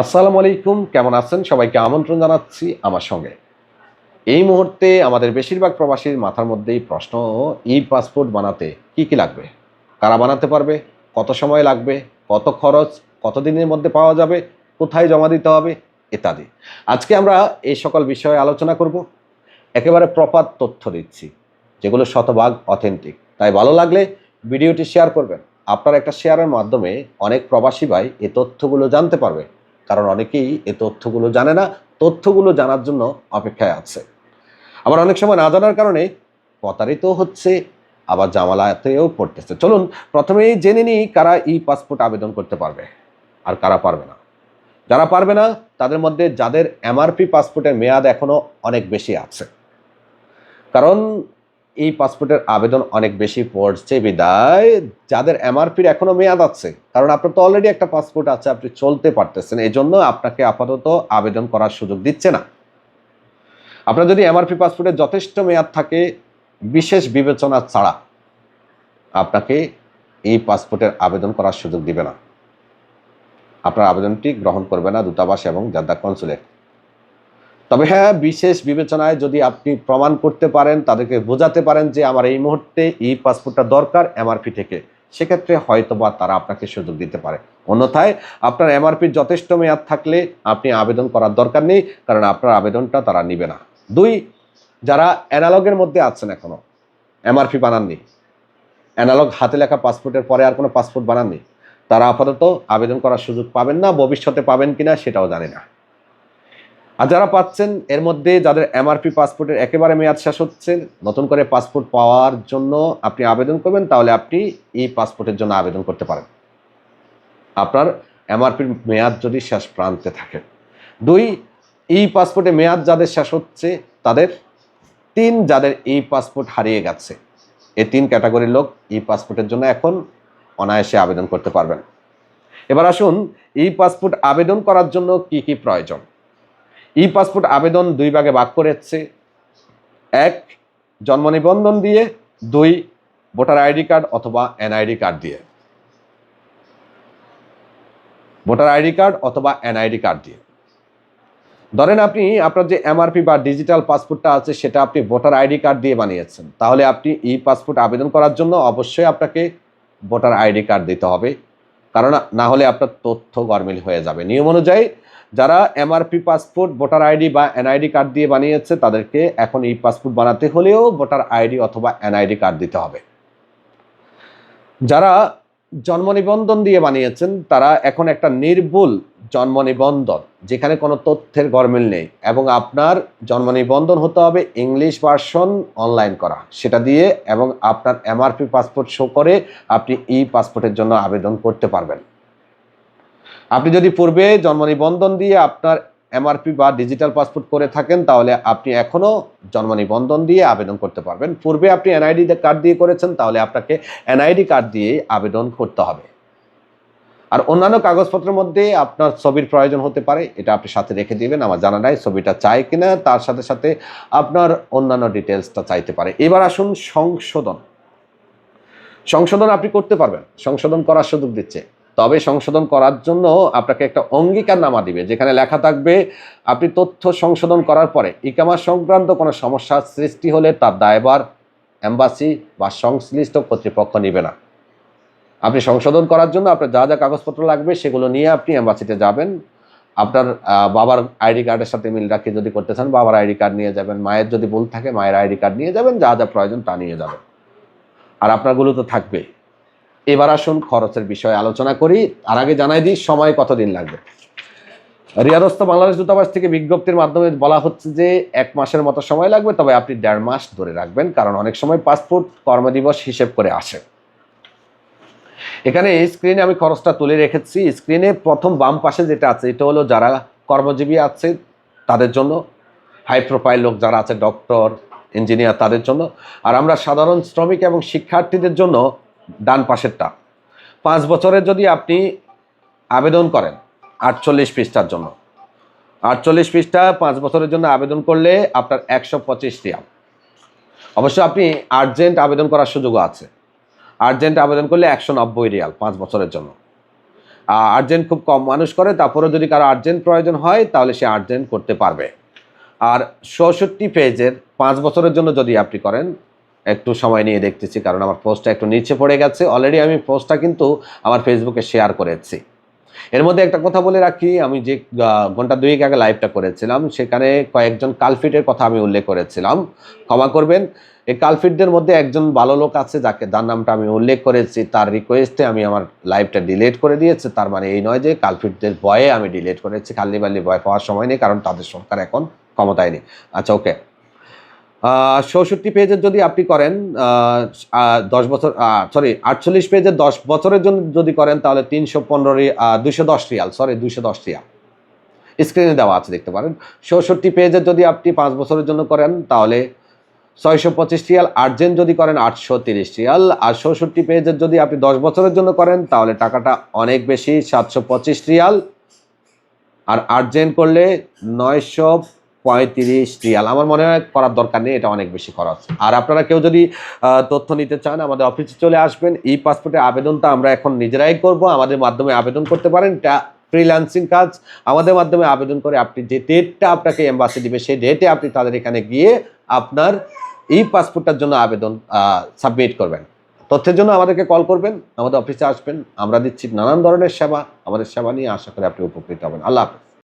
আসসালামু আলাইকুম, কেমন আছেন? সবাইকে আমন্ত্রণ জানাচ্ছি আমার সঙ্গে। এই মুহূর্তে আমাদের বেশিরভাগ প্রবাসীর মাথার মধ্যেই প্রশ্ন ই পাসপোর্ট বানাতে কি কি লাগবে? কারা বানাতে পারবে? কত সময় লাগবে? কত খরচ? কত দিনের মধ্যে পাওয়া যাবে? কোথায় জমা দিতে হবে? ইত্যাদি। আজকে আমরা এই সকল বিষয়ে আলোচনা করব। একেবারে প্রপার তথ্য দিচ্ছি, যেগুলো শতভাগ অথেন্টিক তাই ভালো লাগলে ভিডিওটি শেয়ার করবেন। আপনার একটা শেয়ারের মাধ্যমে অনেক প্রবাসী ভাই এই তথ্যগুলো জানতে পারবে। কারণ অনেকেই এ তথ্যগুলো জানে না। তথ্যগুলো জানার জন্য অপেক্ষায় আছে। আবার অনেক সময় না জানার কারণে প্রতারিত হচ্ছে, আবার জামালাতেও পড়তেছে। চলুন, প্রথমেই জেনে নিই কারা ই পাসপোর্ট আবেদন করতে পারবে আর কারা পারবে না। যারা পারবে না, তাদের মধ্যে যাদের এমআরপি পাসপোর্টের মেয়াদ এখনও অনেক বেশি আছে। কারণ এই পাসপোর্টের আবেদন অনেক বেশি পড়ছে, বিদায়। যাদের এমআরপির এখনও মেয়াদ আছে, কারণ আপনার তো অলরেডি একটা পাসপোর্ট আছে, আপনি চলতে পারতেছেন এই জন্য আপনাকে আপাতত আবেদন করার সুযোগ দিচ্ছে না। আপনার যদি এমআরপি পাসপোর্টের যথেষ্ট মেয়াদ থাকে, বিশেষ বিবেচনা ছাড়া আপনাকে এই পাসপোর্টের আবেদন করার সুযোগ দিবে না। আপনার আবেদনটি গ্রহণ করবে না দূতাবাস এবং জাদ্দা কনসুলেট। তবে হ্যাঁ বিশেষ বিবেচনায় যদি আপনি প্রমাণ করতে পারেন, তাদেরকে বোঝাতে পারেন যে আমার এই মুহূর্তে ই পাসপোর্টটা দরকার এমআরপি থেকে। সেক্ষেত্রে হয়তোবা তারা আপনাকে সুযোগ দিতে পারে। অন্যথায় আপনার এমআরপির যথেষ্ট মেয়াদ থাকলে আপনি আবেদন করার দরকার নেই, কারণ আপনার আবেদনটা তারা নিবে না। দুই, যারা অ্যানালগের মধ্যে আছেন এখনও এমআরপি বানাননি অ্যানালগ হাতে লেখা পাসপোর্টের পরে আর কোনো পাসপোর্ট বানাননি, তারা আপাতত আবেদন করার সুযোগ পাবেন না, ভবিষ্যতে পাবেন কিনা সেটাও জানি না। আর যারা পাচ্ছেন, এর মধ্যে যাদের এমআরপি পাসপোর্টের একেবারে মেয়াদ শেষ হচ্ছে, নতুন করে পাসপোর্ট পাওয়ার জন্য আপনি আবেদন করবেন, তাহলে আপনি এই পাসপোর্টের জন্য আবেদন করতে পারেন। আপনার এমআরপির মেয়াদ যদি শেষ প্রান্তে থাকে। দুই, এই পাসপোর্টে মেয়াদ যাদের শেষ হচ্ছে, তাদের তিন, যাদের এই পাসপোর্ট হারিয়ে গেছে এই তিন ক্যাটাগরির লোক এই পাসপোর্টের জন্য এখন অনায়াসে আবেদন করতে পারবেন। এবার আসুন, এই পাসপোর্ট আবেদন করার জন্য কি কি প্রয়োজন? ই পাসপোর্ট আবেদন দুই ভাগে ভাগ করেছে। এক, জন্ম নিবন্ধন দিয়ে। দুই, ভোটার আইডি কার্ড অথবা এনআইডি কার্ড দিয়ে। ভোটার আইডি কার্ড অথবা এনআইডি কার্ড দিয়ে। ধরেন আপনি, আপনার যে এমআরপি বা ডিজিটাল পাসপোর্টটা আছে, সেটা আপনি ভোটার আইডি কার্ড দিয়ে বানিয়েছেন। তাহলে আপনি ই পাসপোর্ট আবেদন করার জন্য অবশ্যই আপনাকে ভোটার আইডি কার্ড দিতে হবে। কারণ না হলে আপনার তথ্য গরমিল হয়ে যাবে। নিয়ম অনুযায়ী যারা এমআরপি পাসপোর্ট ভোটার আইডি বা এনআইডি কার্ড দিয়ে বানিয়েছে, তাদেরকে এখন এই পাসপোর্ট বানাতে হলেও ভোটার আইডি অথবা এনআইডি কার্ড দিতে হবে। যারা জন্ম নিবন্ধন দিয়ে বানিয়েছেন, তারা এখন একটা নির্ভুল জন্ম নিবন্ধন, যেখানে কোনো তথ্যের গরমিল নেই এবং আপনার জন্ম নিবন্ধন হতে হবে ইংলিশ ভার্সন অনলাইন করা। সেটা দিয়ে এবং আপনার এমআরপি পাসপোর্ট শো করে আপনি ই পাসপোর্টের জন্য আবেদন করতে পারবেন। আপনি যদি পূর্বে জন্ম নিবন্ধন দিয়ে আপনার এমআরপি বা ডিজিটাল পাসপোর্ট করে থাকেন, তাহলে আপনি এখনও জন্ম নিবন্ধন দিয়ে আবেদন করতে পারবেন। পূর্বে আপনি এনআইডি কার্ড দিয়ে করেছেন, তাহলে আপনাকে এনআইডি কার্ড দিয়ে আবেদন করতে হবে। আর অন্যান্য কাগজপত্রের মধ্যে আপনার ছবির প্রয়োজন হতে পারে, এটা আপনি সাথে রেখে দিবেন, আমার জানা নাই ছবিটা চাই কিনা, তার সাথে সাথে আপনার অন্যান্য ডিটেলসটা চাইতে পারে। এবার আসুন সংশোধন। সংশোধন আপনি করতে পারবেন, সংশোধন করার সুযোগ দিচ্ছে। তবে সংশোধন করার জন্য আপনাকে একটা অঙ্গীকার নামা দিবে, যেখানে লেখা থাকবে, আপনি তথ্য সংশোধন করার পরে ইকামা সংক্রান্ত কোনো সমস্যার সৃষ্টি হলে তার দায়ভার অ্যাম্বাসি বা সংশ্লিষ্ট কর্তৃপক্ষ নেবে না। আপনি সংশোধন করার জন্য আপনার যা যা কাগজপত্র লাগবে সেগুলো নিয়ে আপনি অ্যাম্বাসিতে যাবেন। আপনার বাবার আইডি কার্ডের সাথে মিল রাখি যদি করতে চান, বাবার আইডি কার্ড নিয়ে যাবেন। মায়ের যদি ভুল থাকে, মায়ের আইডি কার্ড নিয়ে যাবেন, যা যা প্রয়োজন তা নিয়ে যাবেন। আর আপনারগুলো তো থাকবে এবার আসুন খরচের বিষয়ে আলোচনা করি। আর আগে জানাই দিই, সময় কতদিন লাগবে? রিয়াদস্ত বাংলাদেশ দূতাবাস থেকে বিজ্ঞপ্তির মাধ্যমে বলা হচ্ছে যে, এক মাসের মতো সময় লাগবে, তবে আপনি দেড় মাস ধরে রাখবেন, কারণ অনেক সময় পাসপোর্ট কর্মদিবস হিসেব করে আসে। এখানে স্ক্রিনে আমি খরচটা তুলে রেখেছি। স্ক্রিনে প্রথম বাম পাশে যেটা আছে, এটা হলো যারা কর্মজীবী আছে, তাদের জন্য। হাই প্রোফাইল লোক যারা আছে ডক্টর ইঞ্জিনিয়ার তাদের জন্য। আর আমরা সাধারণ শ্রমিক এবং শিক্ষার্থীদের জন্য ডান পাশেরটা। পাঁচ বছরের যদি আপনি আবেদন করেন আটচল্লিশ পৃষ্ঠার জন্য। আটচল্লিশ পৃষ্ঠা পাঁচ বছরের জন্য আবেদন করলে আপনার একশো পঁচিশ রিয়াল অবশ্য আপনি আর্জেন্ট আবেদন করার সুযোগও আছে। আর্জেন্ট আবেদন করলে একশো নব্বই রিয়াল পাঁচ বছরের জন্য। আর্জেন্ট খুব কম মানুষ করে তারপরে যদি কারও আর্জেন্ট প্রয়োজন হয়, তাহলে সে আর্জেন্ট করতে পারবে। আর চৌষট্টি পেজের পাঁচ বছরের জন্য যদি আপনি করেন একটু সময় নিয়ে দেখতেছি, কারণ আমার পোস্টটা একটু নিচে পড়ে গেছে। অলরেডি আমি পোস্টটা কিন্তু আমার ফেসবুকে শেয়ার করেছি। এর মধ্যে একটা কথা বলে রাখি, আমি যে ঘণ্টা দুয়েক আগে লাইভটা করেছিলাম, সেখানে কয়েকজন কালফিটের কথা আমি উল্লেখ করেছিলাম। ক্ষমা করবেন, এই কালফিটদের মধ্যে একজন ভালো লোক আছে, যাকে, যার নামটা আমি উল্লেখ করেছি, তার রিকোয়েস্টে আমি আমার লাইভটা ডিলেট করে দিয়েছি। তার মানে এই নয় যে কালফিটদের ভয়ে আমি ডিলিট করেছি, খালি বাল্লি ভয় পাওয়ার সময় নেই, কারণ তাদের সরকার এখন ক্ষমতায় নেই। আচ্ছা ওকে চৌষট্টি পেজের যদি আপনি করেন দশ বছর সরি আটচল্লিশ পেজের দশ বছরের জন্য যদি করেন, তাহলে তিনশো পনেরো দুশো দশ রিয়াল সরি দুশো দশ রিয়াল। স্ক্রিনে দেওয়া আছে, দেখতে পারেন। চৌষট্টি পেজের যদি আপনি পাঁচ বছরের জন্য করেন, তাহলে ছয়শো পঁচিশ রিয়াল আর্জেন্ট যদি করেন, আটশো তিরিশ রিয়াল। আর চৌষট্টি পেজের যদি আপনি দশ বছরের জন্য করেন, তাহলে টাকাটা অনেক বেশি, সাতশো পঁচিশ রিয়াল। আর আর্জেন্ট করলে নয়শো পঁয়ত্রিশ রিয়াল আমার মনে হয় করার দরকার নেই, এটা অনেক বেশি খরচ। আর আপনারা কেউ যদি তথ্য নিতে চান, আমাদের অফিসে চলে আসবেন। এই পাসপোর্টের আবেদনটা আমরা এখন নিজেরাই করব, আমাদের মাধ্যমে আবেদন করতে পারেন। ফ্রিল্যান্সিং কাজ, আমাদের মাধ্যমে আবেদন করে আপনি যে ডেটটা আপনাকে এম্বাসি দিবে, সেই ডেটে আপনি তাদের এখানে গিয়ে আপনার এই পাসপোর্টটার জন্য আবেদন সাবমিট করবেন। তথ্যের জন্য আমাদেরকে কল করবেন, আমাদের অফিসে আসবেন। আমরা দিচ্ছি নানান ধরনের সেবা, আমাদের সেবা নিয়ে আশা করি আপনি উপকৃত হবেন। আল্লাহ হাফেজ।